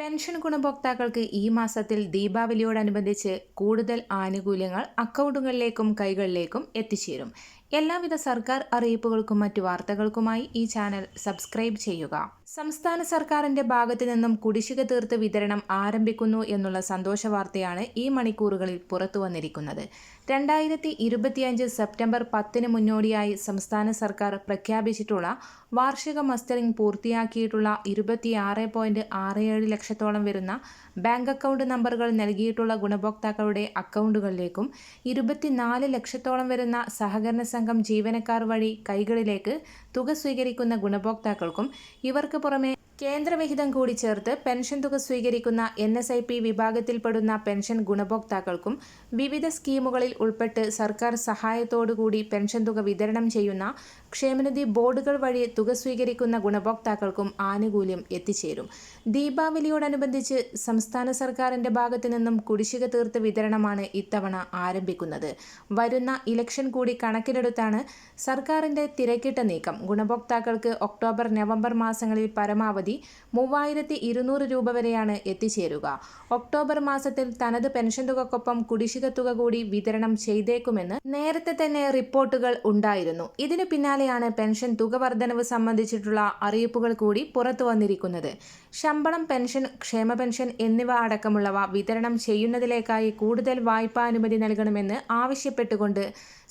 Pension ഗുണഭോക്താക്കൾക്ക് ഈ മാസത്തിൽ ദീപാവലിയോടനുബന്ധിച്ച് കൂടുതൽ ആനുകൂല്യങ്ങൾ അക്കൗണ്ടുകളിലേക്കും കൈകളിലേക്കും എത്തിച്ചേരും. എല്ലാവിധ സർക്കാർ അറിയിപ്പുകൾക്കും മറ്റു വാർത്തകൾക്കുമായി ഈ ചാനൽ സബ്സ്ക്രൈബ് ചെയ്യുക. സംസ്ഥാന സർക്കാരിന്റെ ഭാഗത്തു നിന്നും കുടിശ്ശിക തീർത്ത് വിതരണം ആരംഭിക്കുന്നു എന്നുള്ള സന്തോഷ വാർത്തയാണ് ഈ മണിക്കൂറുകളിൽ പുറത്തു വന്നിരിക്കുന്നത്. രണ്ടായിരത്തി ഇരുപത്തിയഞ്ച് സെപ്റ്റംബർ പത്തിന് മുന്നോടിയായി സംസ്ഥാന സർക്കാർ പ്രഖ്യാപിച്ചിട്ടുള്ള വാർഷിക മസ്റ്ററിംഗ് പൂർത്തിയാക്കിയിട്ടുള്ള ഇരുപത്തിയാറ് പോയിന്റ് ആറ് ഏഴ് ലക്ഷത്തോളം വരുന്ന ബാങ്ക് അക്കൗണ്ട് നമ്പറുകൾ നൽകിയിട്ടുള്ള ഗുണഭോക്താക്കളുടെ അക്കൗണ്ടുകളിലേക്കും ഇരുപത്തിനാല് ലക്ഷത്തോളം വരുന്ന സഹകരണ സംഘം ജീവനക്കാർ വഴി കൈകളിലേക്ക് തുക സ്വീകരിക്കുന്ന ഗുണഭോക്താക്കൾക്കും ഇവർക്ക് പുറമെ കേന്ദ്രവിഹിതം കൂടി ചേർത്ത് പെൻഷൻ തുക സ്വീകരിക്കുന്ന എൻ എസ് ഐ പി വിഭാഗത്തിൽപ്പെടുന്ന പെൻഷൻ ഗുണഭോക്താക്കൾക്കും വിവിധ സ്കീമുകളിൽ ഉൾപ്പെട്ട് സർക്കാർ സഹായത്തോടുകൂടി പെൻഷൻ തുക വിതരണം ചെയ്യുന്ന ക്ഷേമനിധി ബോർഡുകൾ വഴി തുക സ്വീകരിക്കുന്ന ഗുണഭോക്താക്കൾക്കും ആനുകൂല്യം എത്തിച്ചേരും. ദീപാവലിയോടനുബന്ധിച്ച് സംസ്ഥാന സർക്കാരിന്റെ ഭാഗത്തു നിന്നും കുടിശ്ശിക തീർത്ത് വിതരണമാണ് ഇത്തവണ ആരംഭിക്കുന്നത്. വരുന്ന ഇലക്ഷൻ കൂടി കണക്കിലെടുത്താണ് സർക്കാരിന്റെ തിരക്കിട്ട നീക്കം. ഗുണഭോക്താക്കൾക്ക് ഒക്ടോബർ നവംബർ മാസങ്ങളിൽ പരമാവധി മൂവായിരത്തി ഇരുന്നൂറ് രൂപ വരെയാണ് എത്തിച്ചേരുക. ഒക്ടോബർ മാസത്തിൽ തനത് പെൻഷൻ തുകക്കൊപ്പം കുടിശ്ശിക തുക കൂടി വിതരണം ചെയ്തേക്കുമെന്ന് നേരത്തെ തന്നെ റിപ്പോർട്ടുകൾ ഉണ്ടായിരുന്നു. ഇതിനു പിന്നാലെയാണ് പെൻഷൻ തുക വർധനവ് സംബന്ധിച്ചിട്ടുള്ള അറിയിപ്പുകൾ കൂടി പുറത്തു വന്നിരിക്കുന്നത്. ശമ്പളം പെൻഷൻ ക്ഷേമ പെൻഷൻ എന്നിവ അടക്കമുള്ളവ വിതരണം ചെയ്യുന്നതിലേക്കായി കൂടുതൽ വായ്പാ അനുമതി നൽകണമെന്ന് ആവശ്യപ്പെട്ടുകൊണ്ട്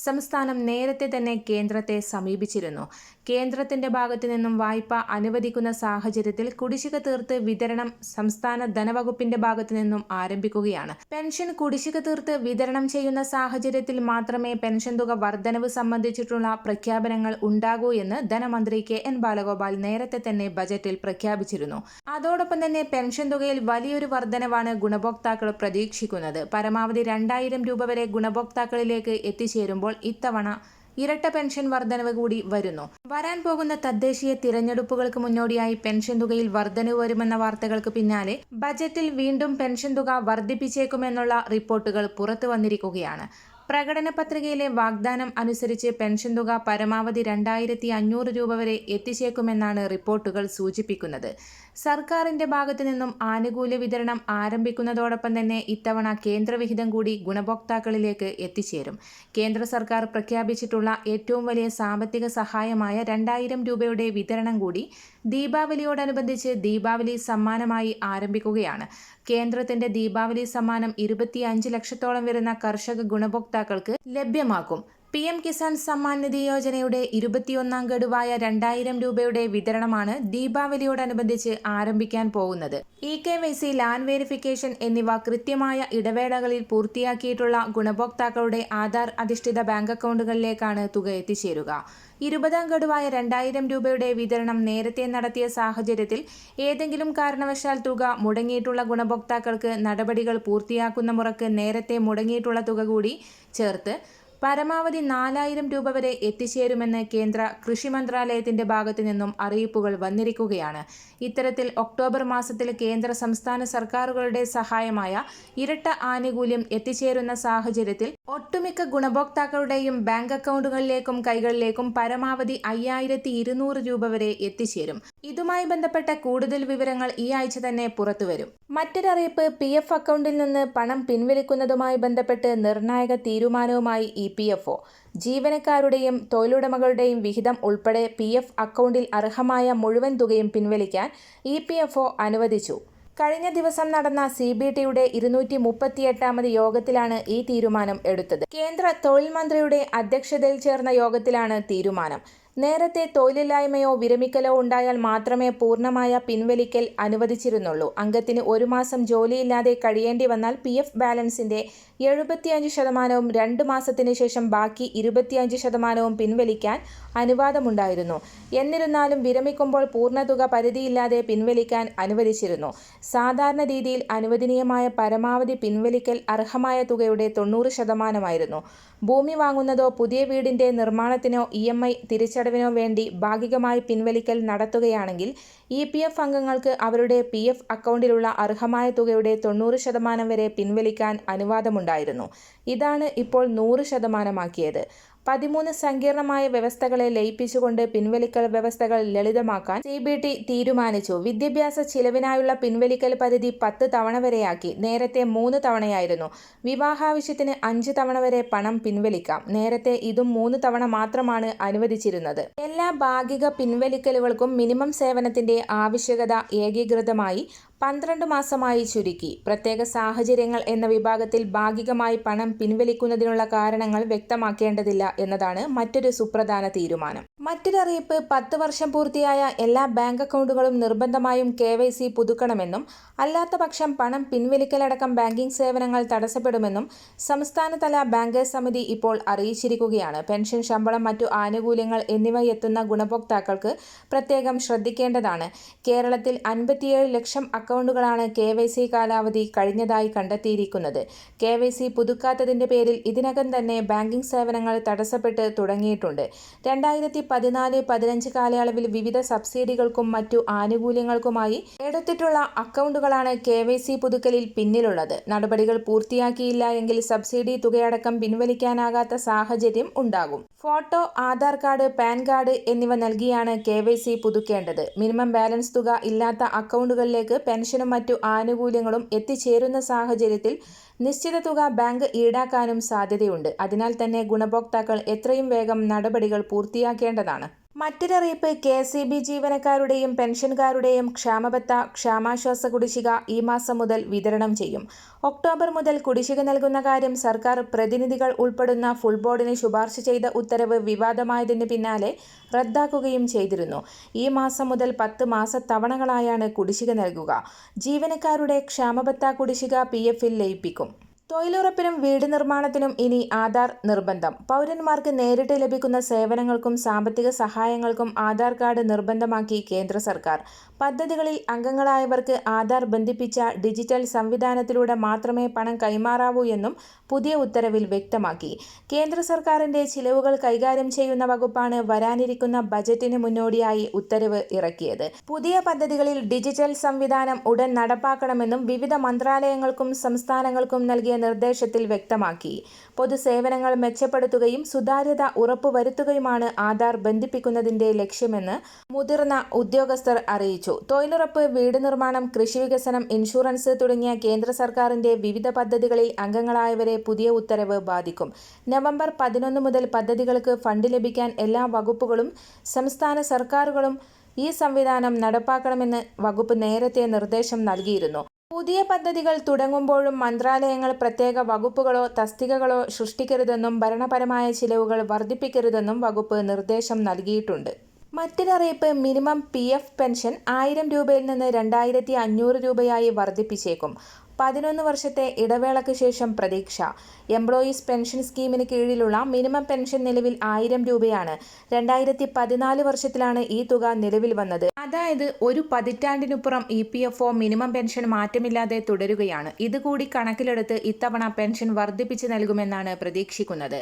സംസ്ഥാനം നേരത്തെ തന്നെ കേന്ദ്രത്തെ സമീപിച്ചിരുന്നു. കേന്ദ്രത്തിന്റെ ഭാഗത്തു നിന്നും വായ്പ അനുവദിക്കുന്ന സാഹചര്യത്തിൽ കുടിശ്ശിക തീർത്ത് വിതരണം സംസ്ഥാന ധനവകുപ്പിന്റെ ഭാഗത്തു നിന്നും ആരംഭിക്കുകയാണ്. പെൻഷൻ കുടിശ്ശിക തീർത്ത് വിതരണം ചെയ്യുന്ന സാഹചര്യത്തിൽ മാത്രമേ പെൻഷൻ തുക വർധനവ് സംബന്ധിച്ചിട്ടുള്ള പ്രഖ്യാപനങ്ങൾ ഉണ്ടാകൂ എന്ന് ധനമന്ത്രി കെ എൻ ബാലഗോപാൽ നേരത്തെ തന്നെ ബജറ്റിൽ പ്രഖ്യാപിച്ചിരുന്നു. അതോടൊപ്പം തന്നെ പെൻഷൻ തുകയിൽ വലിയൊരു വർധനവാണ് ഗുണഭോക്താക്കൾ പ്രതീക്ഷിക്കുന്നത്. പരമാവധി രണ്ടായിരം രൂപ വരെ ഗുണഭോക്താക്കളിലേക്ക് എത്തിച്ചേരുമ്പോൾ ഇത്തവണ ഇരട്ട പെൻഷൻ വർധനവ് കൂടി വരുന്നു. വരാൻ പോകുന്ന തദ്ദേശീയ തിരഞ്ഞെടുപ്പുകൾക്ക് മുന്നോടിയായി പെൻഷൻ തുകയിൽ വർധനവ് വരുമെന്ന വാർത്തകൾക്ക് പിന്നാലെ ബജറ്റിൽ വീണ്ടും പെൻഷൻ തുക വർദ്ധിപ്പിച്ചേക്കുമെന്നുള്ള റിപ്പോർട്ടുകൾ പുറത്തു വന്നിരിക്കുകയാണ്. പ്രകടന പത്രികയിലെ വാഗ്ദാനം അനുസരിച്ച് പെൻഷൻ തുക പരമാവധി രണ്ടായിരത്തി അഞ്ഞൂറ് രൂപ വരെ എത്തിച്ചേക്കുമെന്നാണ് റിപ്പോർട്ടുകൾ സൂചിപ്പിക്കുന്നത്. സർക്കാരിന്റെ ഭാഗത്തു നിന്നും ആനുകൂല്യ വിതരണം ആരംഭിക്കുന്നതോടൊപ്പം തന്നെ ഇത്തവണ കേന്ദ്രവിഹിതം കൂടി ഗുണഭോക്താക്കളിലേക്ക് എത്തിച്ചേരും. കേന്ദ്ര സർക്കാർ പ്രഖ്യാപിച്ചിട്ടുള്ള ഏറ്റവും വലിയ സാമ്പത്തിക സഹായമായ രണ്ടായിരം രൂപയുടെ വിതരണം കൂടി ദീപാവലിയോടനുബന്ധിച്ച് ദീപാവലി സമ്മാനമായി ആരംഭിക്കുകയാണ്. കേന്ദ്രത്തിന്റെ ദീപാവലി സമ്മാനം ഇരുപത്തിയഞ്ച് ലക്ഷത്തോളം വരുന്ന കർഷക ഗുണഭോക്താക്കൾക്ക് ലഭ്യമാക്കും. പി എം കിസാൻ സമ്മാൻ നിധി യോജനയുടെ ഇരുപത്തിയൊന്നാം ഗഡുവായ രണ്ടായിരം രൂപയുടെ വിതരണമാണ് ദീപാവലിയോടനുബന്ധിച്ച് ആരംഭിക്കാൻ പോകുന്നത്. E K Y C land verification എന്നിവ കൃത്യമായ ഇടവേളകളിൽ പൂർത്തിയാക്കിയിട്ടുള്ള ഗുണഭോക്താക്കളുടെ ആധാർ അധിഷ്ഠിത ബാങ്ക് അക്കൗണ്ടുകളിലേക്കാണ് തുക എത്തിച്ചേരുക. ഇരുപതാം ഗഡുവായ രണ്ടായിരം രൂപയുടെ വിതരണം നേരത്തെ നടത്തിയ സാഹചര്യത്തിൽ ഏതെങ്കിലും കാരണവശാൽ തുക മുടങ്ങിയിട്ടുള്ള ഗുണഭോക്താക്കൾക്ക് നടപടികൾ പൂർത്തിയാക്കുന്ന മുറക്ക് നേരത്തെ മുടങ്ങിയിട്ടുള്ള തുക കൂടി ചേർത്ത് പരമാവധി നാലായിരം രൂപ വരെ എത്തിച്ചേരുമെന്ന് കേന്ദ്ര കൃഷി മന്ത്രാലയത്തിന്റെ ഭാഗത്തു നിന്നും അറിയിപ്പുകൾ വന്നിരിക്കുകയാണ്. ഇത്തരത്തിൽ ഒക്ടോബർ മാസത്തിൽ കേന്ദ്ര സംസ്ഥാന സർക്കാരുകളുടെ സഹായമായ ഇരട്ട ആനുകൂല്യം എത്തിച്ചേരുന്ന സാഹചര്യത്തിൽ ഒട്ടുമിക്ക ഗുണഭോക്താക്കളുടെയും ബാങ്ക് അക്കൗണ്ടുകളിലേക്കും കൈകളിലേക്കും പരമാവധി അയ്യായിരത്തി ഇരുന്നൂറ് രൂപ വരെ എത്തിച്ചേരും. ഇതുമായി ബന്ധപ്പെട്ട കൂടുതൽ വിവരങ്ങൾ ഈ ആഴ്ച തന്നെ പുറത്തുവരും. മറ്റൊരറിയിപ്പ് പി എഫ് അക്കൗണ്ടിൽ നിന്ന് പണം പിൻവലിക്കുന്നതുമായി ബന്ധപ്പെട്ട് നിർണായക തീരുമാനവുമായി ഇ പി എഫ് ഒ. ജീവനക്കാരുടെയും തൊഴിലുടമകളുടെയും വിഹിതം ഉൾപ്പെടെ പി എഫ് അക്കൗണ്ടിൽ അർഹമായ മുഴുവൻ തുകയും പിൻവലിക്കാൻ ഇ പി എഫ് ഒ അനുവദിച്ചു. കഴിഞ്ഞ ദിവസം നടന്ന സി ബി ടിയുടെ ഇരുന്നൂറ്റി മുപ്പത്തിയെട്ടാമത് യോഗത്തിലാണ് ഈ തീരുമാനം എടുത്തത്. കേന്ദ്ര തൊഴിൽ മന്ത്രിയുടെ അധ്യക്ഷതയിൽ ചേർന്ന യോഗത്തിലാണ് തീരുമാനം. നേരത്തെ തൊഴിലില്ലായ്മയോ വിരമിക്കലോ ഉണ്ടായാൽ മാത്രമേ പൂർണമായ പിൻവലിക്കൽ അനുവദിച്ചിരുന്നുള്ളൂ. അംഗത്തിന് ഒരു മാസം ജോലിയില്ലാതെ കഴിയേണ്ടി വന്നാൽ പി എഫ് ബാലൻസിന്റെ എഴുപത്തിയഞ്ച് ശതമാനവും രണ്ട് മാസത്തിന് ശേഷം ബാക്കി ഇരുപത്തിയഞ്ച് ശതമാനവും പിൻവലിക്കാൻ അനുവാദമുണ്ടായിരുന്നു. എന്നിരുന്നാലും വിരമിക്കുമ്പോൾ പൂർണതുക പരിധിയില്ലാതെ പിൻവലിക്കാൻ അനുവദിച്ചിരുന്നു. സാധാരണ രീതിയിൽ അനുവദനീയമായ പരമാവധി പിൻവലിക്കൽ അർഹമായ തുകയുടെ തൊണ്ണൂറ് ശതമാനമായിരുന്നു. ഭൂമി വാങ്ങുന്നതോ പുതിയ വീടിന്റെ നിർമ്മാണത്തിനോ ഇ എം ഐ തിരിച്ചടവിനോ വേണ്ടി ഭാഗികമായി പിൻവലിക്കൽ നടത്തുകയാണെങ്കിൽ ഇ പി എഫ് അംഗങ്ങൾക്ക് അവരുടെ പി എഫ് അക്കൗണ്ടിലുള്ള അർഹമായ തുകയുടെ തൊണ്ണൂറ് ശതമാനം വരെ പിൻവലിക്കാൻ അനുവാദമുണ്ടായിരുന്നു. ഇതാണ് ഇപ്പോൾ നൂറ് ശതമാനമാക്കിയത്. പതിമൂന്ന് സങ്കീർണമായ വ്യവസ്ഥകളെ ലയിപ്പിച്ചുകൊണ്ട് പിൻവലിക്കൽ വ്യവസ്ഥകൾ ലളിതമാക്കാൻ സി ബി ടി തീരുമാനിച്ചു. വിദ്യാഭ്യാസ ചിലവിനായുള്ള പിൻവലിക്കൽ പരിധി പത്ത് തവണ വരെയാക്കി. നേരത്തെ മൂന്ന് തവണയായിരുന്നു. വിവാഹാവശ്യത്തിന് അഞ്ച് തവണ വരെ പണം പിൻവലിക്കാം. നേരത്തെ ഇതും മൂന്ന് തവണ മാത്രമാണ് അനുവദിച്ചിരുന്നത്. എല്ലാ ഭാഗിക പിൻവലിക്കലുകൾക്കും മിനിമം സേവനത്തിന്റെ ആവശ്യകത ഏകീകൃതമായി പന്ത്രണ്ട് മാസമായി ചുരുക്കി. പ്രത്യേക സാഹചര്യങ്ങൾ എന്ന വിഭാഗത്തിൽ ഭാഗികമായി പണം പിൻവലിക്കുന്നതിനുള്ള കാരണങ്ങൾ വ്യക്തമാക്കേണ്ടതില്ല എന്നതാണ് മറ്റൊരു സുപ്രധാന തീരുമാനം. മറ്റൊരറിയിപ്പ് പത്ത് വർഷം പൂർത്തിയായ എല്ലാ ബാങ്ക് അക്കൗണ്ടുകളും നിർബന്ധമായും കെ വൈ സി പുതുക്കണമെന്നും അല്ലാത്ത പക്ഷം പണം പിൻവലിക്കലടക്കം ബാങ്കിംഗ് സേവനങ്ങൾ തടസ്സപ്പെടുമെന്നും സംസ്ഥാനതല ബാങ്കേഴ്സ് സമിതി ഇപ്പോൾ അറിയിച്ചിരിക്കുകയാണ്. പെൻഷൻ ശമ്പളം മറ്റു ആനുകൂല്യങ്ങൾ എന്നിവ എത്തുന്ന ഗുണഭോക്താക്കൾക്ക് പ്രത്യേകം ശ്രദ്ധിക്കേണ്ടതാണ്. കേരളത്തിൽ അൻപത്തിയേഴ് ലക്ഷം അക്കൗണ്ടുകളാണ് കെ വൈ സി കാലാവധി കഴിഞ്ഞതായി കണ്ടെത്തിയിരിക്കുന്നത്. കെ വൈ സി പുതുക്കാത്തതിന്റെ പേരിൽ ഇതിനകം തന്നെ ബാങ്കിംഗ് സേവനങ്ങൾ തടസ്സപ്പെട്ട് തുടങ്ങിയിട്ടുണ്ട്. രണ്ടായിരത്തി പതിനാല് പതിനഞ്ച് കാലയളവിൽ വിവിധ സബ്സിഡികൾക്കും മറ്റു ആനുകൂല്യങ്ങൾക്കുമായി എടുത്തിട്ടുള്ള അക്കൗണ്ടുകളാണ് കെ വൈ സി പുതുക്കലിൽ പിന്നിലുള്ളത്. നടപടികൾ പൂർത്തിയാക്കിയില്ല എങ്കിൽ സബ്സിഡി തുകയടക്കം പിൻവലിക്കാനാകാത്ത സാഹചര്യം ഉണ്ടാകും. Photo Aadhaar card PAN card എന്നിവ നൽകിയാണ് കെ വൈ സി പുതുക്കേണ്ടത്. മിനിമം ബാലൻസ് തുക ഇല്ലാത്ത അക്കൗണ്ടുകളിലേക്ക് പെൻഷനും മറ്റു ആനുകൂല്യങ്ങളും എത്തിച്ചേരുന്ന സാഹചര്യത്തിൽ നിശ്ചിത തുക ബാങ്ക് ഈടാക്കാനും സാധ്യതയുണ്ട്. അതിനാൽ തന്നെ ഗുണഭോക്താക്കൾ എത്രയും വേഗം നടപടികൾ പൂർത്തിയാക്കേണ്ടതാണ്. മറ്റൊരറിയിപ്പ് കെ ഇ ബി ജീവനക്കാരുടെയും പെൻഷൻകാരുടെയും ക്ഷാമബത്ത ക്ഷാമാശ്വാസ കുടിശ്ശിക ഈ മാസം മുതൽ വിതരണം ചെയ്യും. ഒക്ടോബർ മുതൽ കുടിശ്ശിക നൽകുന്ന കാര്യം സർക്കാർ പ്രതിനിധികൾ ഉൾപ്പെടുന്ന ഫുൾ ബോർഡിന് ശുപാർശ ചെയ്ത ഉത്തരവ് വിവാദമായതിന് പിന്നാലെ റദ്ദാക്കുകയും ചെയ്തിരുന്നു. ഈ മാസം മുതൽ പത്ത് മാസത്തവണകളായാണ് കുടിശ്ശിക നൽകുക. ജീവനക്കാരുടെ ക്ഷാമബത്ത കുടിശ്ശിക പി എഫിൽ ലയിപ്പിക്കും. തൊഴിലുറപ്പിനും വീട് നിർമ്മാണത്തിനും ഇനി ആധാർ നിർബന്ധം. പൗരന്മാർക്ക് നേരിട്ട് ലഭിക്കുന്ന സേവനങ്ങൾക്കും സാമ്പത്തിക സഹായങ്ങൾക്കും ആധാർ കാർഡ് നിർബന്ധമാക്കി കേന്ദ്ര സർക്കാർ. പദ്ധതികളിൽ അംഗങ്ങളായവർക്ക് ആധാർ ബന്ധിപ്പിച്ച ഡിജിറ്റൽ സംവിധാനത്തിലൂടെ മാത്രമേ പണം കൈമാറാവൂ എന്നും പുതിയ ഉത്തരവിൽ വ്യക്തമാക്കി. കേന്ദ്ര സർക്കാരിന്റെ ചിലവുകൾ കൈകാര്യം ചെയ്യുന്ന വകുപ്പാണ് വരാനിരിക്കുന്ന ബജറ്റിന് മുന്നോടിയായി ഉത്തരവ് ഇറക്കിയത്. പുതിയ പദ്ധതികളിൽ ഡിജിറ്റൽ സംവിധാനം ഉടൻ നടപ്പാക്കണമെന്നും വിവിധ മന്ത്രാലയങ്ങൾക്കും സംസ്ഥാനങ്ങൾക്കും നൽകിയ നിർദ്ദേശത്തിൽ വ്യക്തമാക്കി. പൊതുസേവനങ്ങൾ മെച്ചപ്പെടുത്തുകയും സുതാര്യത ഉറപ്പുവരുത്തുകയുമാണ് ആധാർ ബന്ധിപ്പിക്കുന്നതിന്റെ ലക്ഷ്യമെന്ന് മുതിർന്ന ഉദ്യോഗസ്ഥർ അറിയിച്ചു. തൊഴിലുറപ്പ് വീട് നിർമ്മാണം കൃഷി വികസനം ഇൻഷുറൻസ് തുടങ്ങിയ കേന്ദ്ര സർക്കാരിന്റെ വിവിധ പദ്ധതികളിൽ അംഗങ്ങളായവരെ പുതിയ ഉത്തരവ് ബാധിക്കും. നവംബർ പതിനൊന്ന് മുതൽ പദ്ധതികൾക്ക് ഫണ്ട് ലഭിക്കാൻ എല്ലാ വകുപ്പുകളും സംസ്ഥാന സർക്കാരുകളും ഈ സംവിധാനം നടപ്പാക്കണമെന്ന് വകുപ്പ് നേരത്തെ നിർദ്ദേശം നൽകിയിരുന്നു. പുതിയ പദ്ധതികൾ തുടങ്ങുമ്പോഴും മന്ത്രാലയങ്ങൾ പ്രത്യേക വകുപ്പുകളോ തസ്തികകളോ സൃഷ്ടിക്കരുതെന്നും ഭരണപരമായ ചിലവുകൾ വർദ്ധിപ്പിക്കരുതെന്നും വകുപ്പ് നിർദ്ദേശം നൽകിയിട്ടുണ്ട്. മറ്റൊരറിയിപ്പ് മിനിമം പി എഫ് പെൻഷൻ ആയിരം രൂപയിൽ നിന്ന് രണ്ടായിരത്തി അഞ്ഞൂറ് രൂപയായി വർദ്ധിപ്പിച്ചേക്കും. പതിനൊന്ന് വർഷത്തെ ഇടവേളയ്ക്ക് ശേഷം പ്രതീക്ഷ. എംപ്ലോയീസ് പെൻഷൻ സ്കീമിന് കീഴിലുള്ള മിനിമം പെൻഷൻ നിലവിൽ ആയിരം രൂപയാണ്. രണ്ടായിരത്തി പതിനാല് വർഷത്തിലാണ് ഈ തുക നിലവിൽ വന്നത്. അതായത് ഒരു പതിറ്റാണ്ടിനുപ്പുറം E P F O minimum pension മാറ്റമില്ലാതെ തുടരുകയാണ്. ഇതുകൂടി കണക്കിലെടുത്ത് ഇത്തവണ പെൻഷൻ വർദ്ധിപ്പിച്ചു നൽകുമെന്നാണ് പ്രതീക്ഷിക്കുന്നത്.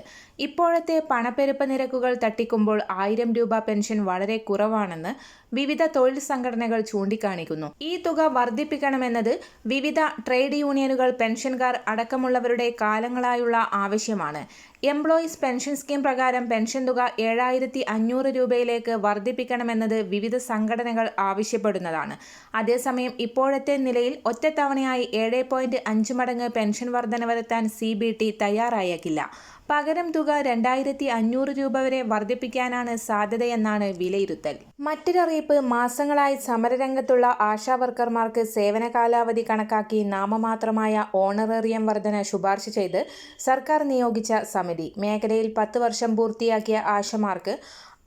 ഇപ്പോഴത്തെ പണപ്പെരുപ്പ നിരക്കുകൾ തട്ടിക്കുമ്പോൾ ആയിരം രൂപ പെൻഷൻ വളരെ കുറവാണെന്ന് വിവിധ തൊഴിൽ സംഘടനകൾ ചൂണ്ടിക്കാണിക്കുന്നു. ഈ തുക വർദ്ധിപ്പിക്കണമെന്നത് വിവിധ ട്രേഡ് യൂണിയനുകൾ പെൻഷൻകാർ അടക്കമുള്ളവരുടെ കാലങ്ങളായുള്ള ആവശ്യമാണ്. എംപ്ലോയീസ് പെൻഷൻ സ്കീം പ്രകാരം പെൻഷൻ തുക ഏഴായിരത്തി അഞ്ഞൂറ് രൂപയിലേക്ക് വർദ്ധിപ്പിക്കണമെന്നത് വിവിധ സംഘടനകൾ ആവശ്യപ്പെടുന്നതാണ്. അതേസമയം ഇപ്പോഴത്തെ നിലയിൽ ഒറ്റത്തവണയായി ഏഴ് പോയിന്റ് അഞ്ച് മടങ്ങ് പെൻഷൻ വർധന വരുത്താൻ സി ബി ടി തയ്യാറായേക്കില്ല. പകരം തുക രണ്ടായിരത്തി അഞ്ഞൂറ് രൂപ വരെ വർദ്ധിപ്പിക്കാനാണ് സാധ്യതയെന്നാണ് വിലയിരുത്തൽ. മറ്റൊരറിയിപ്പ് മാസങ്ങളായി സമരരംഗത്തുള്ള ആശാവർക്കർമാർക്ക് സേവന കാലാവധി കണക്കാക്കി നാമമാത്രമായ ഓണറേറിയം വർധന ശുപാർശ ചെയ്ത് സർക്കാർ നിയോഗിച്ച സമിതി. മേഖലയിൽ പത്ത് വർഷം പൂർത്തിയാക്കിയ ആശമാർക്ക്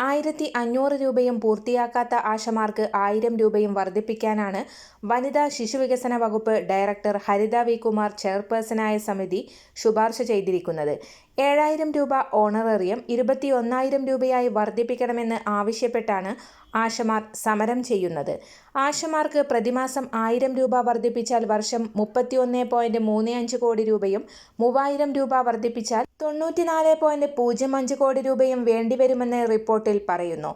ആയിരത്തി അഞ്ഞൂറ് രൂപയും പൂർത്തിയാക്കാത്ത ആശമാർക്ക് ആയിരം രൂപയും വർദ്ധിപ്പിക്കാനാണ് വനിതാ ശിശുവികസന വകുപ്പ് ഡയറക്ടർ ഹരിത വി കുമാർ ചെയർപേഴ്സണായ സമിതി ശുപാർശ ചെയ്തിരിക്കുന്നത്. ഏഴായിരം രൂപ ഓണറേറിയം ഇരുപത്തിയൊന്നായിരം രൂപയായി വർദ്ധിപ്പിക്കണമെന്ന് ആവശ്യപ്പെട്ടാണ് ആശമാർ സമരം ചെയ്യുന്നത്. ആശമാർക്ക് പ്രതിമാസം ആയിരം രൂപ വർദ്ധിപ്പിച്ചാൽ വർഷം മുപ്പത്തിയൊന്ന് പോയിന്റ് മൂന്ന് അഞ്ച് കോടി രൂപയും മൂവായിരം രൂപ വർദ്ധിപ്പിച്ചാൽ തൊണ്ണൂറ്റിനാല് പോയിന്റ് പൂജ്യം അഞ്ച് കോടി രൂപയും വേണ്ടിവരുമെന്ന് റിപ്പോർട്ടിൽ പറയുന്നു.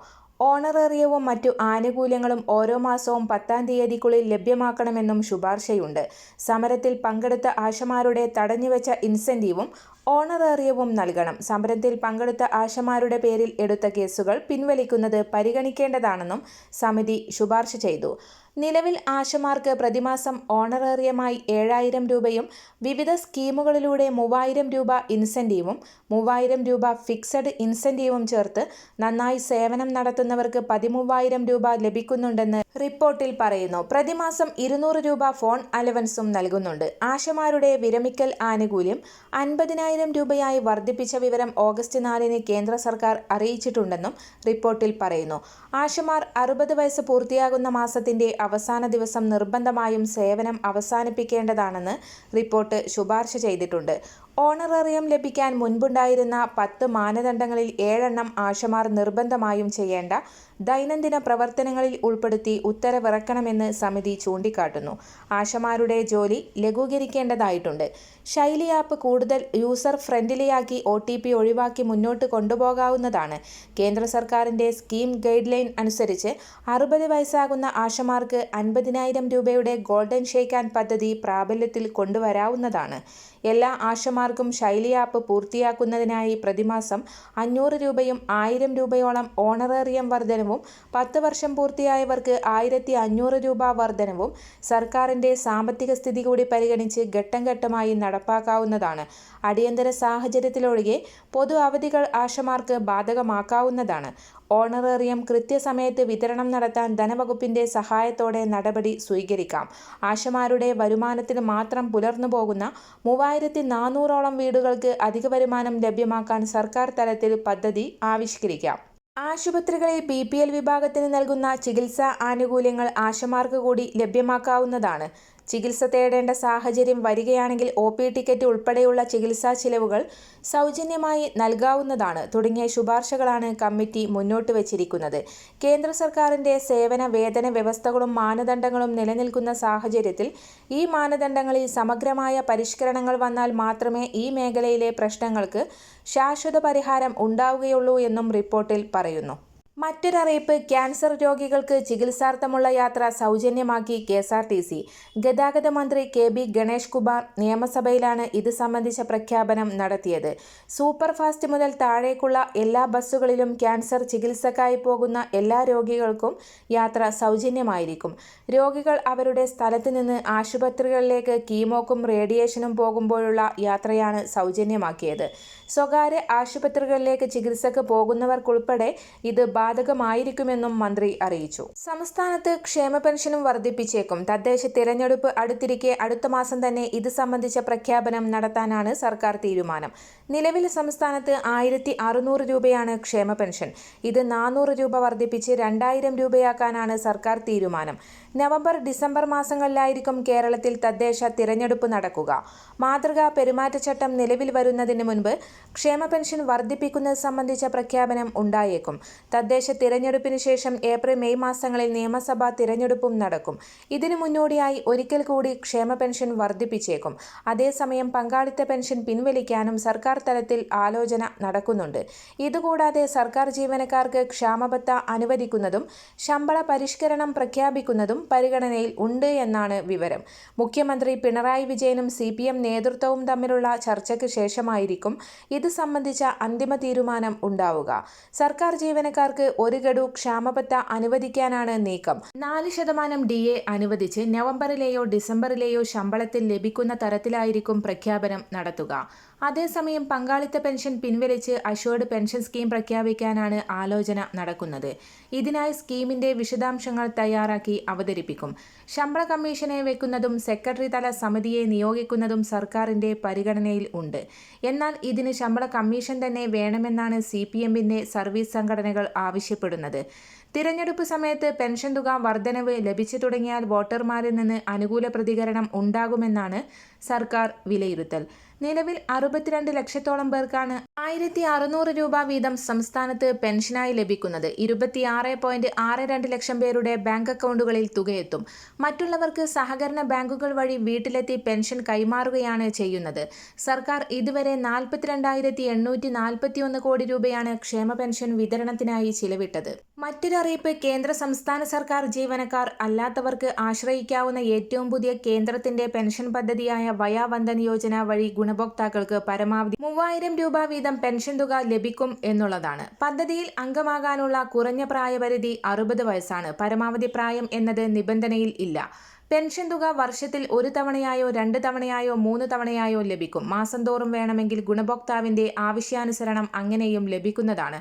ഓണറേറിയവും മറ്റു ആനുകൂല്യങ്ങളും ഓരോ മാസവും പത്താം തീയതിക്കുള്ളിൽ ലഭ്യമാക്കണമെന്നും ശുപാർശയുണ്ട്. സമരത്തിൽ പങ്കെടുത്ത ആശമാരുടെ തടഞ്ഞുവെച്ച ഇൻസെന്റീവും ഓണറേറിയവും നൽകണം. സമരത്തിൽ പങ്കെടുത്ത ആശമാരുടെ പേരിൽ എടുത്ത കേസുകൾ പിൻവലിക്കുന്നത് പരിഗണിക്കേണ്ടതാണെന്നും സമിതി ശുപാർശ ചെയ്തു. നിലവിൽ ആശമാർക്ക് പ്രതിമാസം ഓണറേറിയമായി ഏഴായിരം രൂപയും വിവിധ സ്കീമുകളിലൂടെ മൂവായിരം രൂപ ഇൻസെന്റീവും മൂവായിരം രൂപ ഫിക്സഡ് ഇൻസെന്റീവും ചേർത്ത് നന്നായി സേവനം നടത്തുന്നവർക്ക് പതിമൂവായിരം രൂപ ലഭിക്കുന്നുണ്ടെന്ന് റിപ്പോർട്ടിൽ പറയുന്നു. പ്രതിമാസം ഇരുന്നൂറ് രൂപ ഫോൺ അലവൻസും നൽകുന്നുണ്ട്. ആശമാരുടെ വിരമിക്കൽ ആനുകൂല്യം അൻപതിനായിരം രൂപയായി വർദ്ധിപ്പിച്ച വിവരം ഓഗസ്റ്റ് നാലിന് കേന്ദ്ര സർക്കാർ അറിയിച്ചിട്ടുണ്ടെന്നും റിപ്പോർട്ടിൽ പറയുന്നു. ആശമാർ അറുപത് വയസ്സ് പൂർത്തിയാകുന്ന മാസത്തിന്റെ അവസാന ദിവസം നിർബന്ധമായും സേവനം അവസാനിപ്പിക്കേണ്ടതാണെന്ന് റിപ്പോർട്ട് ശുപാർശ ചെയ്തിട്ടുണ്ട്. ഓണറേറിയം ലഭിക്കാൻ മുൻപുണ്ടായിരുന്ന പത്ത് മാനദണ്ഡങ്ങളിൽ ഏഴെണ്ണം ആശമാർ നിർബന്ധമായും ചെയ്യേണ്ട ദൈനംദിന പ്രവർത്തനങ്ങളിൽ ഉൾപ്പെടുത്തി ഉത്തരവിറക്കണമെന്ന് സമിതി ചൂണ്ടിക്കാട്ടുന്നു. ആശമാരുടെ ജോലി ലഘൂകരിക്കേണ്ടതായിട്ടുണ്ട്. ശൈലി ആപ്പ് കൂടുതൽ യൂസർ ഫ്രണ്ട്ലിയാക്കി ഒ ടി പി ഒഴിവാക്കി മുന്നോട്ട് കൊണ്ടുപോകാവുന്നതാണ്. കേന്ദ്ര സർക്കാരിന്റെ സ്കീം ഗൈഡ് ലൈൻ അനുസരിച്ച് അറുപത് വയസ്സാകുന്ന ആശമാർക്ക് അൻപതിനായിരം രൂപയുടെ ഗോൾഡൻ ഷേക്കാൻ പദ്ധതി പ്രാബല്യത്തിൽ കൊണ്ടുവരാവുന്നതാണ്. എല്ലാ ആശമാർക്കും ശൈലി ആപ്പ് പൂർത്തിയാക്കുന്നതിനായി പ്രതിമാസം അഞ്ഞൂറ് രൂപയും ആയിരം രൂപയോളം ഓണറേറിയം വർധനവും പത്ത് വർഷം പൂർത്തിയായവർക്ക് ആയിരത്തി അഞ്ഞൂറ് രൂപ വർധനവും സർക്കാരിന്റെ സാമ്പത്തിക സ്ഥിതി കൂടി പരിഗണിച്ച് ഘട്ടം ഘട്ടമായി നടപ്പാക്കാവുന്നതാണ്. അടിയന്തര സാഹചര്യത്തിലൊഴികെ പൊതു അവധികൾ ആശമാർക്ക് ബാധകമാക്കാവുന്നതാണ്. ഓണറേറിയം കൃത്യസമയത്ത് വിതരണം നടത്താൻ ധനവകുപ്പിന്റെ സഹായത്തോടെ നടപടി സ്വീകരിക്കാം. ആശമാരുടെ വരുമാനത്തിന് മാത്രം പുലർന്നു പോകുന്ന മൂവായിരത്തി നാനൂറോളം വീടുകൾക്ക് അധിക വരുമാനം ലഭ്യമാക്കാൻ സർക്കാർ തലത്തിൽ പദ്ധതി ആവിഷ്കരിക്കാം. ആശുപത്രികളിൽ ബി പി എൽ വിഭാഗത്തിന് നൽകുന്ന ചികിത്സാ ആനുകൂല്യങ്ങൾ ആശമാർക്ക് കൂടി ലഭ്യമാക്കാവുന്നതാണ്. ചികിത്സ തേടേണ്ട സാഹചര്യം വരികയാണെങ്കിൽ ഒ പി ടിക്കറ്റ് ഉൾപ്പെടെയുള്ള ചികിത്സാ ചിലവുകൾ സൗജന്യമായി നൽകാവുന്നതാണ്. തുടങ്ങിയ ശുപാർശകളാണ് കമ്മിറ്റി മുന്നോട്ട് വച്ചിരിക്കുന്നത്. കേന്ദ്ര സർക്കാരിന്റെ സേവന വേതന വ്യവസ്ഥകളും മാനദണ്ഡങ്ങളും നിലനിൽക്കുന്ന സാഹചര്യത്തിൽ ഈ മാനദണ്ഡങ്ങളിൽ സമഗ്രമായ പരിഷ്കരണങ്ങൾ വന്നാൽ മാത്രമേ ഈ മേഖലയിലെ പ്രശ്നങ്ങൾക്ക് ശാശ്വത പരിഹാരം ഉണ്ടാവുകയുള്ളൂ എന്നും റിപ്പോർട്ടിൽ പറയുന്നു. മറ്റൊരറിയിപ്പ് ക്യാൻസർ രോഗികൾക്ക് ചികിത്സാർത്ഥമുള്ള യാത്ര സൗജന്യമാക്കി K S R T C. ഗതാഗത മന്ത്രി കെ ബി ഗണേഷ് കുമാർ നിയമസഭയിലാണ് ഇത് സംബന്ധിച്ച പ്രഖ്യാപനം നടത്തിയത്. സൂപ്പർ ഫാസ്റ്റ് മുതൽ താഴേക്കുള്ള എല്ലാ ബസ്സുകളിലും ക്യാൻസർ ചികിത്സക്കായി പോകുന്ന എല്ലാ രോഗികൾക്കും യാത്ര സൗജന്യമായിരിക്കും. രോഗികൾ അവരുടെ സ്ഥലത്ത് നിന്ന് ആശുപത്രികളിലേക്ക് കീമോക്കും റേഡിയേഷനും പോകുമ്പോഴുള്ള യാത്രയാണ് സൗജന്യമാക്കിയത്. സ്വകാര്യ ആശുപത്രികളിലേക്ക് ചികിത്സക്ക് പോകുന്നവർക്കുൾപ്പെടെ ഇത് ബാധകമായിരിക്കുമെന്നും മന്ത്രി അറിയിച്ചു. സംസ്ഥാനത്ത് ക്ഷേമ പെൻഷനും വർദ്ധിപ്പിച്ചേക്കും. തദ്ദേശ തിരഞ്ഞെടുപ്പ് അടുത്തിരിക്കെ അടുത്ത മാസം തന്നെ ഇത് സംബന്ധിച്ച പ്രഖ്യാപനം നടത്താനാണ് സർക്കാർ തീരുമാനം. നിലവിൽ സംസ്ഥാനത്ത് ആയിരത്തി അറുന്നൂറ് രൂപയാണ് ക്ഷേമ പെൻഷൻ. ഇത് നാനൂറ് രൂപ വർദ്ധിപ്പിച്ച് രണ്ടായിരം രൂപയാക്കാനാണ് സർക്കാർ തീരുമാനം. നവംബർ ഡിസംബർ മാസങ്ങളിലായിരിക്കും കേരളത്തിൽ തദ്ദേശ തിരഞ്ഞെടുപ്പ് നടക്കുക. മാതൃകാ പെരുമാറ്റച്ചട്ടം നിലവിൽ വരുന്നതിന് മുൻപ് ക്ഷേമ പെൻഷൻ വർദ്ധിപ്പിക്കുന്നത് സംബന്ധിച്ച പ്രഖ്യാപനം ഉണ്ടായേക്കും. തദ്ദേശ തിരഞ്ഞെടുപ്പിന് ശേഷം ഏപ്രിൽ മെയ് മാസങ്ങളിൽ നിയമസഭാ തിരഞ്ഞെടുപ്പും നടക്കും. ഇതിനു മുന്നോടിയായി ഒരിക്കൽ കൂടി ക്ഷേമ പെൻഷൻ വർദ്ധിപ്പിച്ചേക്കും. അതേസമയം പങ്കാളിത്ത പെൻഷൻ പിൻവലിക്കാനും സർക്കാർ തലത്തിൽ ആലോചന നടക്കുന്നുണ്ട്. ഇതുകൂടാതെ സർക്കാർ ജീവനക്കാർക്ക് ക്ഷാമബത്ത അനുവദിക്കുന്നതും ശമ്പള പരിഷ്കരണം പ്രഖ്യാപിക്കുന്നതും പരിഗണനയിൽ ഉണ്ട് എന്നാണ് വിവരം. മുഖ്യമന്ത്രി പിണറായി വിജയനും സി പി എം നേതൃത്വവും തമ്മിലുള്ള ചർച്ചയ്ക്ക് ശേഷമായിരിക്കും ഇത് സംബന്ധിച്ച അന്തിമ തീരുമാനം ഉണ്ടാവുക. സർക്കാർ ജീവനക്കാർക്ക് ഒരു ഗഡു ക്ഷാമബത്ത അനുവദിക്കാനാണ് നീക്കം. നാല് ശതമാനം ഡി എ അനുവദിച്ച് നവംബറിലെയോ ഡിസംബറിലെയോ ശമ്പളത്തിൽ ലഭിക്കുന്ന തരത്തിലായിരിക്കും പ്രഖ്യാപനം നടത്തുക. അതേസമയം പങ്കാളിത്ത പെൻഷൻ പിൻവലിച്ച് അഷോർഡ് പെൻഷൻ സ്കീം പ്രഖ്യാപിക്കാനാണ് ആലോചന നടക്കുന്നത്. ഇതിനായി സ്കീമിന്റെ വിശദാംശങ്ങൾ തയ്യാറാക്കി അവതരിപ്പിക്കും. ശമ്പള കമ്മീഷനെ വെക്കുന്നതും സെക്രട്ടറി തല സമിതിയെ നിയോഗിക്കുന്നതും സർക്കാരിന്റെ പരിഗണനയിൽ ഉണ്ട്. എന്നാൽ ഇതിന് ശമ്പള കമ്മീഷൻ തന്നെ വേണമെന്നാണ് സി പി എമ്മിന്റെ സർവീസ് സംഘടനകൾ ആവശ്യപ്പെടുന്നത്. തിരഞ്ഞെടുപ്പ് സമയത്ത് പെൻഷൻ തുക വർധനവ് ലഭിച്ചു തുടങ്ങിയാൽ വോട്ടർമാരിൽ നിന്ന് അനുകൂല പ്രതികരണം ഉണ്ടാകുമെന്നാണ് സർക്കാർ വിലയിരുത്തൽ. നിലവിൽ അറുപത്തിരണ്ട് ലക്ഷത്തോളം പേർക്കാണ് ആയിരത്തി അറുന്നൂറ് രൂപ വീതം സംസ്ഥാനത്ത് പെൻഷനായി ലഭിക്കുന്നത്. ഇരുപത്തിയാറ് പോയിന്റ് ആറ് രണ്ട് ലക്ഷം പേരുടെ ബാങ്ക് അക്കൗണ്ടുകളിൽ തുകയെത്തും. മറ്റുള്ളവർക്ക് സഹകരണ ബാങ്കുകൾ വഴി വീട്ടിലെത്തി പെൻഷൻ കൈമാറുകയാണ് ചെയ്യുന്നത്. സർക്കാർ ഇതുവരെ നാൽപ്പത്തിരണ്ടായിരത്തി എണ്ണൂറ്റി നാൽപ്പത്തിയൊന്ന് കോടി രൂപയാണ് ക്ഷേമ പെൻഷൻ വിതരണത്തിനായി ചിലവിട്ടത്. മറ്റൊരറിയിപ്പ് കേന്ദ്ര സംസ്ഥാന സർക്കാർ ജീവനക്കാർ അല്ലാത്തവർക്ക് ആശ്രയിക്കാവുന്ന ഏറ്റവും പുതിയ കേന്ദ്രത്തിന്റെ പെൻഷൻ പദ്ധതിയായ വയാവന്ദൻ യോജന വഴി ഗുണഭോക്താക്കൾക്ക് പരമാവധി മൂവായിരം രൂപ വീതം പെൻഷൻ തുക ലഭിക്കും എന്നുള്ളതാണ്. പദ്ധതിയിൽ അംഗമാകാനുള്ള കുറഞ്ഞ പ്രായപരിധി അറുപത് വയസ്സാണ്. പരമാവധി പ്രായം എന്നത് നിബന്ധനയിൽ ഇല്ല. പെൻഷൻ തുക വർഷത്തിൽ ഒരു തവണയായോ രണ്ട് തവണയായോ മൂന്ന് തവണയായോ ലഭിക്കും. മാസം തോറും വേണമെങ്കിൽ ഗുണഭോക്താവിന്റെ ആവശ്യാനുസരണം അങ്ങനെയും ലഭിക്കുന്നതാണ്.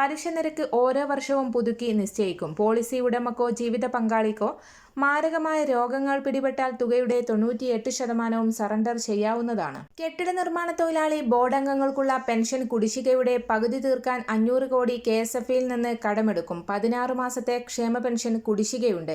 പലിശ നിരക്ക് ഓരോ വർഷവും പുതുക്കി നിശ്ചയിക്കും. പോളിസി ഉടമക്കോ ജീവിത പങ്കാളിക്കോ മാരകമായ രോഗങ്ങൾ പിടിപെട്ടാൽ തുകയുടെ തൊണ്ണൂറ്റിയെട്ട് ശതമാനവും സറണ്ടർ ചെയ്യാവുന്നതാണ്. കെട്ടിട നിർമ്മാണ തൊഴിലാളി ബോർഡ് അംഗങ്ങൾക്കുള്ള പെൻഷൻ കുടിശ്ശികയുടെ പകുതി തീർക്കാൻ അഞ്ഞൂറ് കോടി കെ എസ് നിന്ന് കടമെടുക്കും. പതിനാറ് മാസത്തെ ക്ഷേമ പെൻഷൻ കുടിശ്ശികയുണ്ട്.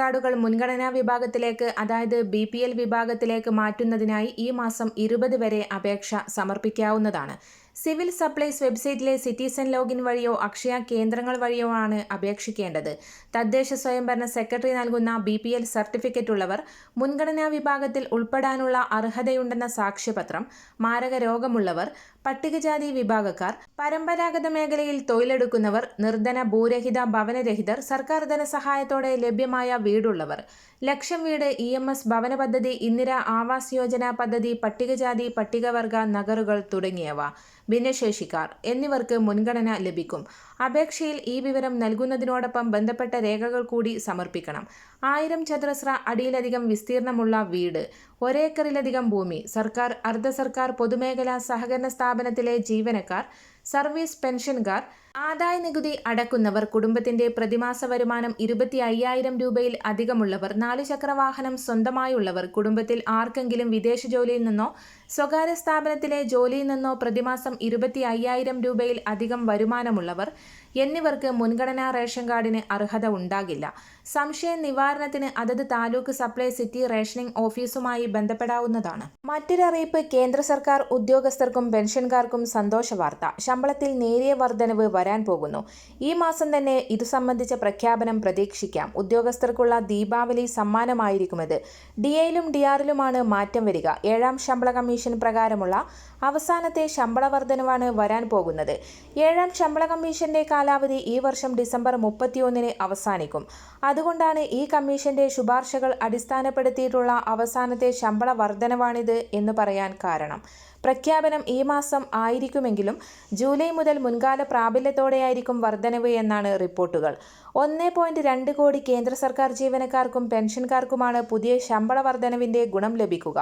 കാർഡുകൾ മുൻഗണനാ വിഭാഗത്തിലേക്ക് അതായത് ബി പി എൽ വിഭാഗത്തിലേക്ക് മാറ്റുന്നതിനായി ഈ മാസം ഇരുപത് വരെ അപേക്ഷ സമർപ്പിക്കാവുന്നതാണ്. സിവിൽ സപ്ലൈസ് വെബ്സൈറ്റിലെ സിറ്റിസൺ ലോഗിൻ വഴിയോ അക്ഷയ കേന്ദ്രങ്ങൾ വഴിയോ ആണ് അപേക്ഷിക്കേണ്ടത്. തദ്ദേശ സ്വയംഭരണ സെക്രട്ടറി നൽകുന്ന ബി പി എൽ സർട്ടിഫിക്കറ്റ് ഉള്ളവർ മുൻഗണനാ വിഭാഗത്തിൽ ഉൾപ്പെടാനുള്ള അർഹതയുണ്ടെന്ന സാക്ഷ്യപത്രം മാരക രോഗമുള്ളവർ പട്ടികജാതി വിഭാഗക്കാർ പരമ്പരാഗത മേഖലയിൽ തൊഴിലെടുക്കുന്നവർ നിർധന ഭൂരഹിത ഭവനരഹിതർ സർക്കാർ ധനസഹായത്തോടെ ലഭ്യമായ വീടുള്ളവർ. ലക്ഷം വീട് ഇ എം എസ് ഭവന പദ്ധതി ഇന്ദിര ആവാസ് യോജന പദ്ധതി പട്ടികജാതി പട്ടികവർഗ നഗറുകൾ തുടങ്ങിയവ ഭിന്നശേഷിക്കാർ എന്നിവർക്ക് മുൻഗണന ലഭിക്കും. അപേക്ഷയിൽ ഈ വിവരം നൽകുന്നതിനോടൊപ്പം ബന്ധപ്പെട്ട രേഖകൾ കൂടി സമർപ്പിക്കണം. ആയിരം ചതുരശ്ര അടിയിലധികം വിസ്തീർണമുള്ള വീട് ഒരേക്കറിലധികം ഭൂമി സർക്കാർ അർദ്ധ സർക്കാർ പൊതുമേഖലാ സഹകരണ സ്ഥാപനത്തിലെ ജീവനക്കാർ സർവീസ് പെൻഷൻകാർ ആദായ നികുതി അടക്കുന്നവർ കുടുംബത്തിന്റെ പ്രതിമാസ വരുമാനം ഇരുപത്തി അയ്യായിരം രൂപയിൽ അധികമുള്ളവർ നാല് ചക്ര വാഹനം സ്വന്തമായുള്ളവർ കുടുംബത്തിൽ ആർക്കെങ്കിലും വിദേശ ജോലിയിൽ നിന്നോ സ്വകാര്യ സ്ഥാപനത്തിലെ ജോലിയിൽ നിന്നോ പ്രതിമാസം ഇരുപത്തി അയ്യായിരം രൂപയിൽ അധികം വരുമാനമുള്ളവർ എന്നിവർക്ക് മുൻഗണനാ റേഷൻ കാർഡിന് അർഹത ഉണ്ടാകില്ല. സംശയ നിവാരണത്തിന് അതത് താലൂക്ക് സപ്ലൈ സിറ്റി റേഷനിംഗ് ഓഫീസുമായി ബന്ധപ്പെടാവുന്നതാണ്. മറ്റൊരറിയിപ്പ് കേന്ദ്ര സർക്കാർ ഉദ്യോഗസ്ഥർക്കും പെൻഷൻകാർക്കും സന്തോഷ വാർത്ത. ശമ്പളത്തിൽ നേരിയ വർധനവ് വരാൻ പോകുന്നു. ഈ മാസം തന്നെ ഇതു സംബന്ധിച്ച പ്രഖ്യാപനം പ്രതീക്ഷിക്കാം. ഉദ്യോഗസ്ഥർക്കുള്ള ദീപാവലി സമ്മാനമായിരിക്കും ഇത് ഡി എയിലും ഡി ആറിലുമാണ് മാറ്റം വരിക. ഏഴാം ശമ്പള കമ്മീഷൻ പ്രകാരമുള്ള അവസാനത്തെ ശമ്പള വർധനവാണ് വരാൻ പോകുന്നത്. ഏഴാം ശമ്പള കമ്മീഷന്റെ കാലാവധി ഈ വർഷം ഡിസംബർ മുപ്പത്തിയൊന്നിന് അവസാനിക്കും. അതുകൊണ്ടാണ് ഈ കമ്മീഷന്റെ ശുപാർശകൾ അടിസ്ഥാനപ്പെടുത്തിയിട്ടുള്ള അവസാനത്തെ ശമ്പള വർധനവാണിത് എന്ന് പറയാൻ കാരണം. പ്രഖ്യാപനം ഈ മാസം ആയിരിക്കുമെങ്കിലും ജൂലൈ മുതൽ മുൻകാല പ്രാബല്യത്തോടെയായിരിക്കും വർധനവ് എന്നാണ് റിപ്പോർട്ടുകൾ. ഒന്ന് പോയിന്റ് രണ്ട് കോടി കേന്ദ്ര സർക്കാർ ജീവനക്കാർക്കും പെൻഷൻകാർക്കുമാണ് പുതിയ ശമ്പള വർധനവിന്റെ ഗുണം ലഭിക്കുക.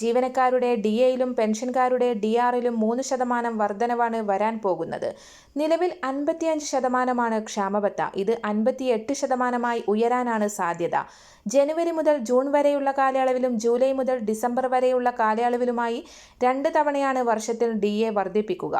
ജീവനക്കാരുടെ ഡി എയിലും പെൻഷൻകാരുടെ ഡി ആറിലും മൂന്ന് ശതമാനം വർധനവാണ് വരാൻ പോകുന്നത്. നിലവിൽ അൻപത്തിയഞ്ച് ശതമാനമാണ് ക്ഷാമബത്ത. ഇത് അൻപത്തിയെട്ട് ശതമാനമായി ഉയരാനാണ് സാധ്യത. ജനുവരി മുതൽ ജൂൺ വരെയുള്ള കാലയളവിലും ജൂലൈ മുതൽ ഡിസംബർ വരെയുള്ള കാലയളവിലുമായി രണ്ട് തവണയാണ് വർഷത്തിൽ ഡി എ വർദ്ധിപ്പിക്കുക.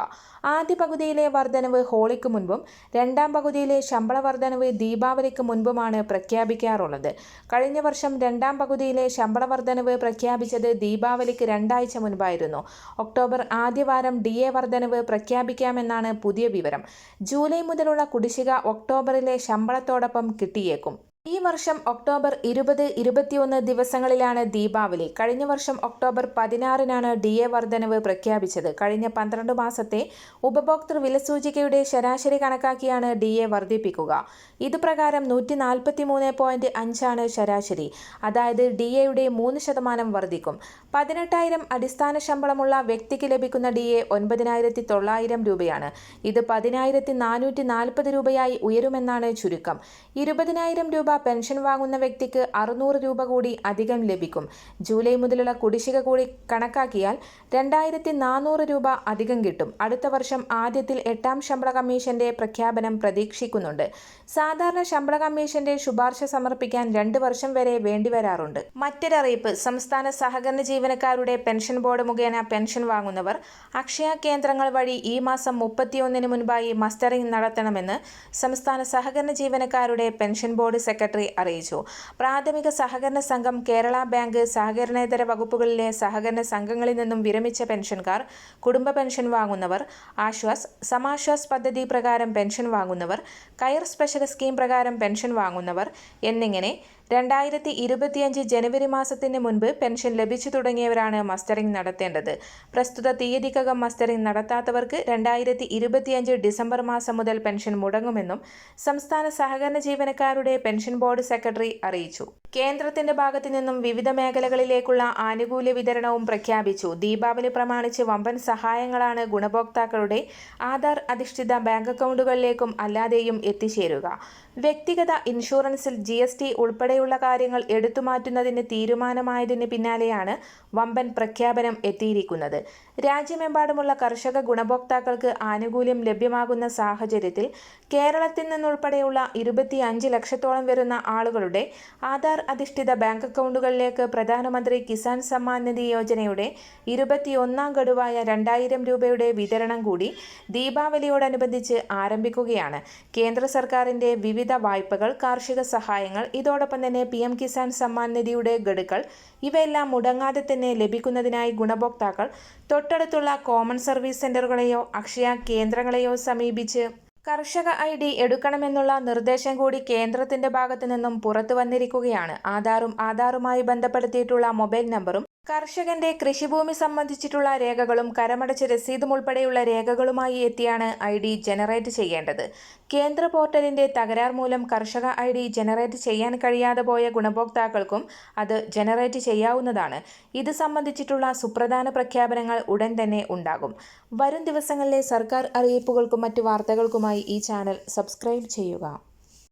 ആദ്യ പകുതിയിലെ വർധനവ് ഹോളിക്ക് മുൻപും രണ്ടാം പകുതിയിലെ ശമ്പള വർധനവ് ദീപാവലിക്ക് മുൻപുമാണ് പ്രഖ്യാപിക്കാറുള്ളത്. കഴിഞ്ഞ വർഷം രണ്ടാം പകുതിയിലെ ശമ്പള വർധനവ് പ്രഖ്യാപിച്ചത് ദീപാവലിക്ക് രണ്ടാഴ്ച മുൻപായിരുന്നു. ഒക്ടോബർ ആദ്യവാരം ഡി എ വർധനവ് പ്രഖ്യാപിക്കാമെന്നാണ് പുതിയ വിവരം. ജൂലൈ മുതലുള്ള കുടിശ്ശിക ഒക്ടോബറിലെ ശമ്പളത്തോടൊപ്പം കിട്ടിയേക്കും. ഈ വർഷം ഒക്ടോബർ ഇരുപത് ഇരുപത്തിയൊന്ന് ദിവസങ്ങളിലാണ് ദീപാവലി. കഴിഞ്ഞ വർഷം ഒക്ടോബർ പതിനാറിനാണ് ഡി എ വർധനവ് പ്രഖ്യാപിച്ചത്. കഴിഞ്ഞ പന്ത്രണ്ട് മാസത്തെ ഉപഭോക്തൃ വിലസൂചികയുടെ ശരാശരി കണക്കാക്കിയാണ് ഡി എ വർദ്ധിപ്പിക്കുക. ഇതുപ്രകാരം നൂറ്റി നാൽപ്പത്തി മൂന്ന് പോയിന്റ് അഞ്ചാണ് ശരാശരി. അതായത് ഡി എയുടെ മൂന്ന് ശതമാനം വർദ്ധിക്കും. പതിനെട്ടായിരം അടിസ്ഥാന ശമ്പളമുള്ള വ്യക്തിക്ക് ലഭിക്കുന്ന ഡി എ ഒൻപതിനായിരത്തി തൊള്ളായിരം രൂപയാണ്. ഇത് പതിനായിരത്തി നാനൂറ്റി നാൽപ്പത് രൂപയായി ഉയരുമെന്നാണ് ചുരുക്കം. ഇരുപതിനായിരം രൂപ പെൻഷൻ വാങ്ങുന്ന വ്യക്തിക്ക് അറുന്നൂറ് രൂപ കൂടി അധികം ലഭിക്കും. ജൂലൈ മുതലുള്ള കുടിശ്ശിക കൂടി കണക്കാക്കിയാൽ രണ്ടായിരത്തി നാനൂറ് രൂപ അധികം കിട്ടും. അടുത്ത വർഷം ആദ്യത്തിൽ എട്ടാം ശമ്പള കമ്മീഷന്റെ പ്രഖ്യാപനം പ്രതീക്ഷിക്കുന്നുണ്ട്. സാധാരണ ശമ്പള കമ്മീഷന്റെ ശുപാർശ സമർപ്പിക്കാൻ രണ്ട് വർഷം വരെ വേണ്ടിവരാറുണ്ട് മറ്റൊരറിയിപ്പ് സംസ്ഥാന സഹകരണ ജീവനക്കാരുടെ പെൻഷൻ ബോർഡ് മുഖേന പെൻഷൻ വാങ്ങുന്നവർ അക്ഷയ കേന്ദ്രങ്ങൾ വഴി ഈ മാസം മുപ്പത്തിയൊന്നിന് മുൻപായി മസ്റ്ററിംഗ് നടത്തണമെന്ന് സംസ്ഥാന സഹകരണ ജീവനക്കാരുടെ പെൻഷൻ ബോർഡ് സെക്രട്ടറി അറിയിച്ചു. പ്രാഥമിക സഹകരണ സംഘം കേരള ബാങ്ക് സഹകരണേതര വകുപ്പുകളിലെ സഹകരണ സംഘങ്ങളിൽ നിന്നും വിരമിച്ച പെൻഷൻകാർ കുടുംബ പെൻഷൻ വാങ്ങുന്നവർ ആശ്വാസ് സമാശ്വാസ് പദ്ധതി പ്രകാരം പെൻഷൻ വാങ്ങുന്നവർ കയർ സ്പെഷ്യൽ സ്കീം പ്രകാരം പെൻഷൻ വാങ്ങുന്നവർ എന്നിങ്ങനെ രണ്ടായിരത്തി ഇരുപത്തിയഞ്ച് ജനുവരി മാസത്തിന് മുൻപ് പെൻഷൻ ലഭിച്ചു തുടങ്ങിയവരാണ് മസ്റ്ററിംഗ് നടത്തേണ്ടത്. പ്രസ്തുത തീയതിക്കകം മസ്റ്ററിംഗ് നടത്താത്തവർക്ക് രണ്ടായിരത്തി ഇരുപത്തിയഞ്ച് ഡിസംബർ മാസം മുതൽ പെൻഷൻ മുടങ്ങുമെന്നും സംസ്ഥാന സഹകരണ ജീവനക്കാരുടെ പെൻഷൻ ബോർഡ് സെക്രട്ടറി അറിയിച്ചു. കേന്ദ്രത്തിന്റെ ഭാഗത്തു നിന്നും വിവിധ മേഖലകളിലേക്കുള്ള ആനുകൂല്യ വിതരണവും പ്രഖ്യാപിച്ചു. ദീപാവലി പ്രമാണിച്ച് വമ്പൻ സഹായങ്ങളാണ് ഗുണഭോക്താക്കളുടെ ആധാർ അധിഷ്ഠിത ബാങ്ക് അക്കൗണ്ടുകളിലേക്കും അല്ലാതെയും എത്തിച്ചേരുക. വ്യക്തിഗത ഇൻഷുറൻസിൽ ജി ഉൾപ്പെടെ ഉൾപ്പെടെയുള്ള കാര്യങ്ങൾ എടുത്തുമാറ്റുന്നതിന് തീരുമാനമായതിന് പിന്നാലെയാണ് വമ്പൻ പ്രഖ്യാപനം എത്തിയിരിക്കുന്നത്. രാജ്യമെമ്പാടുമുള്ള കർഷക ഗുണഭോക്താക്കൾക്ക് ആനുകൂല്യം ലഭ്യമാകുന്ന സാഹചര്യത്തിൽ കേരളത്തിൽ നിന്നുൾപ്പെടെയുള്ള ഇരുപത്തി അഞ്ച് ലക്ഷത്തോളം വരുന്ന ആളുകളുടെ ആധാർ അധിഷ്ഠിത ബാങ്ക് അക്കൗണ്ടുകളിലേക്ക് പ്രധാനമന്ത്രി കിസാൻ സമ്മാൻ നിധി യോജനയുടെ ഇരുപത്തിയൊന്നാം ഗഡുവായ രണ്ടായിരം രൂപയുടെ വിതരണം കൂടി ദീപാവലിയോടനുബന്ധിച്ച് ആരംഭിക്കുകയാണ്. കേന്ദ്ര സർക്കാരിന്റെ വിവിധ വായ്പകൾ കാർഷിക സഹായങ്ങൾ ഇതോടൊപ്പം തന്നെ പി എം കിസാൻ സമ്മാൻ നിധിയുടെ ഗഡുക്കൾ. ഇവയെല്ലാം മുടങ്ങാതെ തന്നെ ലഭിക്കുന്നതിനായി ഗുണഭോക്താക്കൾ തൊട്ടടുത്തുള്ള കോമൺ സർവീസ് സെന്ററുകളെയോ അക്ഷയ കേന്ദ്രങ്ങളെയോ സമീപിച്ച് കർഷക ഐ ഡി എടുക്കണമെന്നുള്ള നിർദ്ദേശം കൂടി കേന്ദ്രത്തിന്റെ ഭാഗത്തു നിന്നും പുറത്തു വന്നിരിക്കുകയാണ്. ആധാറും ആധാറുമായി ബന്ധപ്പെടുത്തിയിട്ടുള്ള മൊബൈൽ നമ്പറും കർഷകന്റെ കൃഷിഭൂമി സംബന്ധിച്ചിട്ടുള്ള രേഖകളും കരമടച്ച രസീതും ഉൾപ്പെടെയുള്ള രേഖകളുമായി എത്തിയാണ് ഐ ഡി ജനറേറ്റ് ചെയ്യേണ്ടത്. കേന്ദ്ര പോർട്ടലിന്റെ തകരാർ മൂലം കർഷക ഐ ഡി ജനറേറ്റ് ചെയ്യാൻ കഴിയാതെ പോയ ഗുണഭോക്താക്കൾക്കും അത് ജനറേറ്റ് ചെയ്യാവുന്നതാണ്. ഇത് സംബന്ധിച്ചിട്ടുള്ള സുപ്രധാന പ്രഖ്യാപനങ്ങൾ ഉടൻ തന്നെ ഉണ്ടാകും. വരും ദിവസങ്ങളിലെ സർക്കാർ അറിയിപ്പുകൾക്കും മറ്റു വാർത്തകൾക്കുമായി ഈ ചാനൽ സബ്സ്ക്രൈബ് ചെയ്യുക.